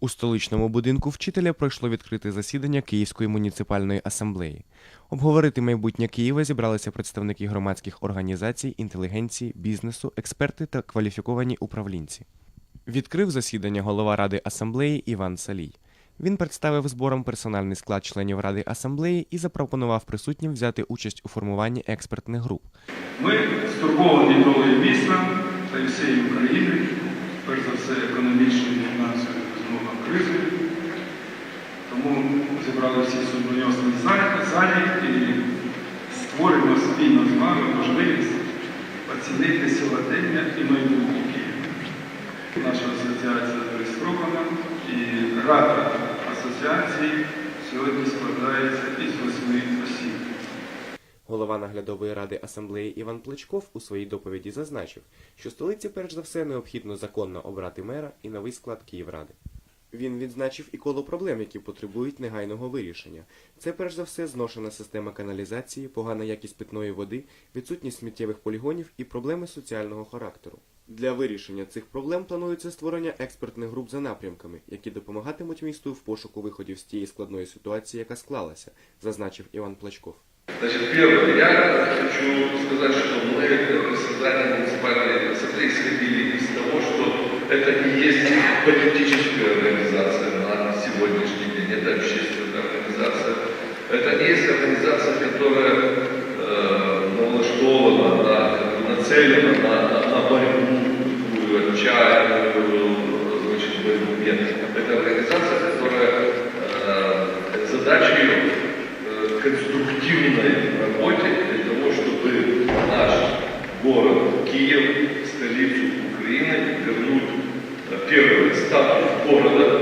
У столичному будинку вчителя пройшло відкрите засідання Київської муніципальної асамблеї. Обговорити майбутнє Києва зібралися представники громадських організацій, інтелігенції, бізнесу, експерти та кваліфіковані управлінці. Відкрив засідання голова Ради асамблеї Іван Салій. Він представив збором персональний склад членів Ради асамблеї і запропонував присутнім взяти участь у формуванні експертних груп. Ми стурбовані долею міста та всієї України, перш за все економічною фінансовою безумовно. Тому зібрали всі судьбоносні залі і створимо спільно з вами можливість оцінити сьогодення і майбутнє Києва. Наша асоціація зареєстрована і рада асоціації сьогодні складається із восьми осіб. Голова наглядової ради асамблеї Іван Плечков у своїй доповіді зазначив, що столиці перш за все необхідно законно обрати мера і новий склад Київради. Він відзначив і коло проблем, які потребують негайного вирішення. Це перш за все зношена система каналізації, погана якість питної води, відсутність сміттєвих полігонів і проблеми соціального характеру. Для вирішення цих проблем планується створення експертних груп за напрямками, які допомагатимуть місту в пошуку виходів з тієї складної ситуації, яка склалася, зазначив Іван Плачков. Значит, первое, я хочу сказать, что мы на борьбу, отчаянную, значит, борьбу. Нет, это организация, которая э, задача ее э, конструктивной работе для того, чтобы наш город Киев, столицу Украины, вернуть первый статус города.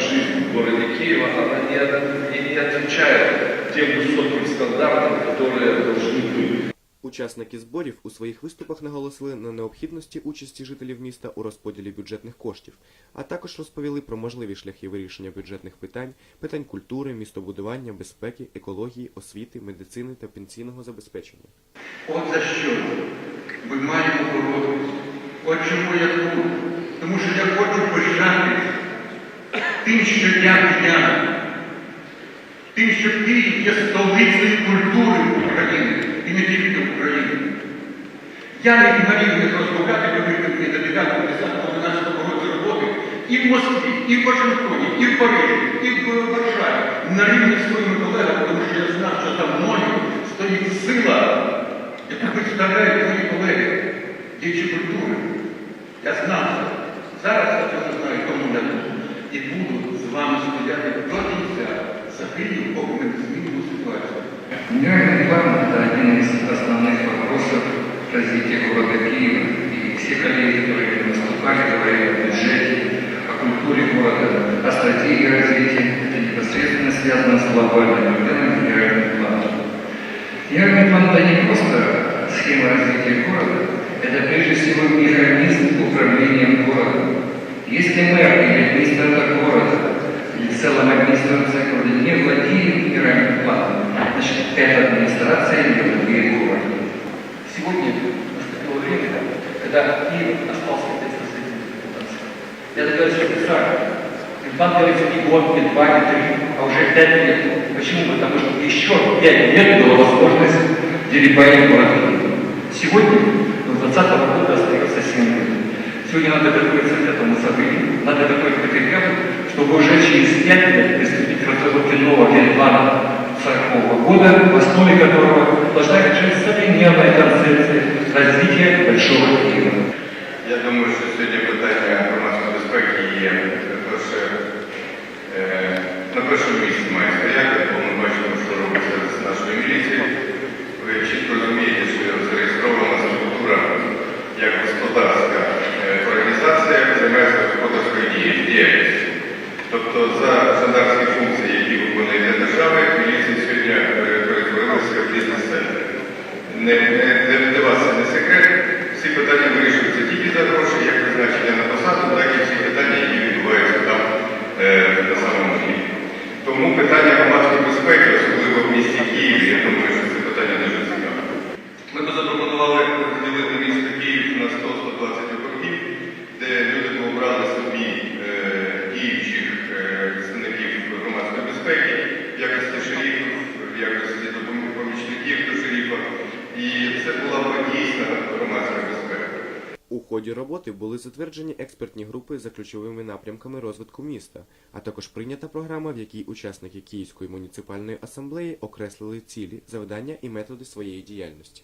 жизнь в городе Киева, она не, от- не, не отвечает тем высоким стандартам, которые должны быть. Учасники зборів у своїх виступах наголосили на необхідності участі жителів міста у розподілі бюджетних коштів, а також розповіли про можливі шляхи вирішення бюджетних питань, питань культури, містобудування, безпеки, екології, освіти, медицини та пенсійного забезпечення. От за що ми маємо боротися. От чому я тут. Тим, що я киян. Тим, що Київ є столицею культури України і не тільки України. Я не не розмовляти любити до 9, 10, 11 році роботи і в Москві, і в Вашингтоні, і в Парижі, і в Варшаві на рівні своїми колегами, тому що я знав, що за мною стоїть сила, яку представляють мої колеги, діячі культури. Я знав це. Зараз я це знаю, И все коллеги, которые выступали, говорили о бюджете, о культуре города, о стратегии развития. Это непосредственно связано с глобальным проблемой генерального плана. Генеральный план – это не просто схема развития города, это прежде всего механизм управления городом. Если мэр или администратор города, или в целом администрация города не владеет генеральным планом, значит, эта администрация не владеет городом. Сегодня наступило время, когда Киев остался опять со своей репутацией. Я догадываюсь, что специально. План говорится не год, не два, не три, а уже пять лет. Почему? Потому что еще пять лет была возможность деребанить город Киев. Сегодня, до 20 года остается 7 лет. Сегодня надо готовиться к этому событию. Надо готовить материалы, чтобы уже через 5 лет приступить к разработке нового генплана 40 года, в основе которого должна лежать современная концепция развития Большого Киева. Я думаю, що сьогодні питання громадської дією- діяльністю. Тобто за стандартні функції, які виконує для держави, міліція сьогодні е, перетворилася в бізнес-центр. Не, не, для вас це не секрет. Всі питання вирішуються тільки за гроші, як призначення на посаду, так і всі питання, які відбуваються там е, на самому дні. Тому питання громадської безпеки, особливо в місті Києві. Я думаю, ході роботи були затверджені експертні групи за ключовими напрямками розвитку міста, а також прийнята програма, в якій учасники Київської муніципальної асамблеї окреслили цілі, завдання і методи своєї діяльності.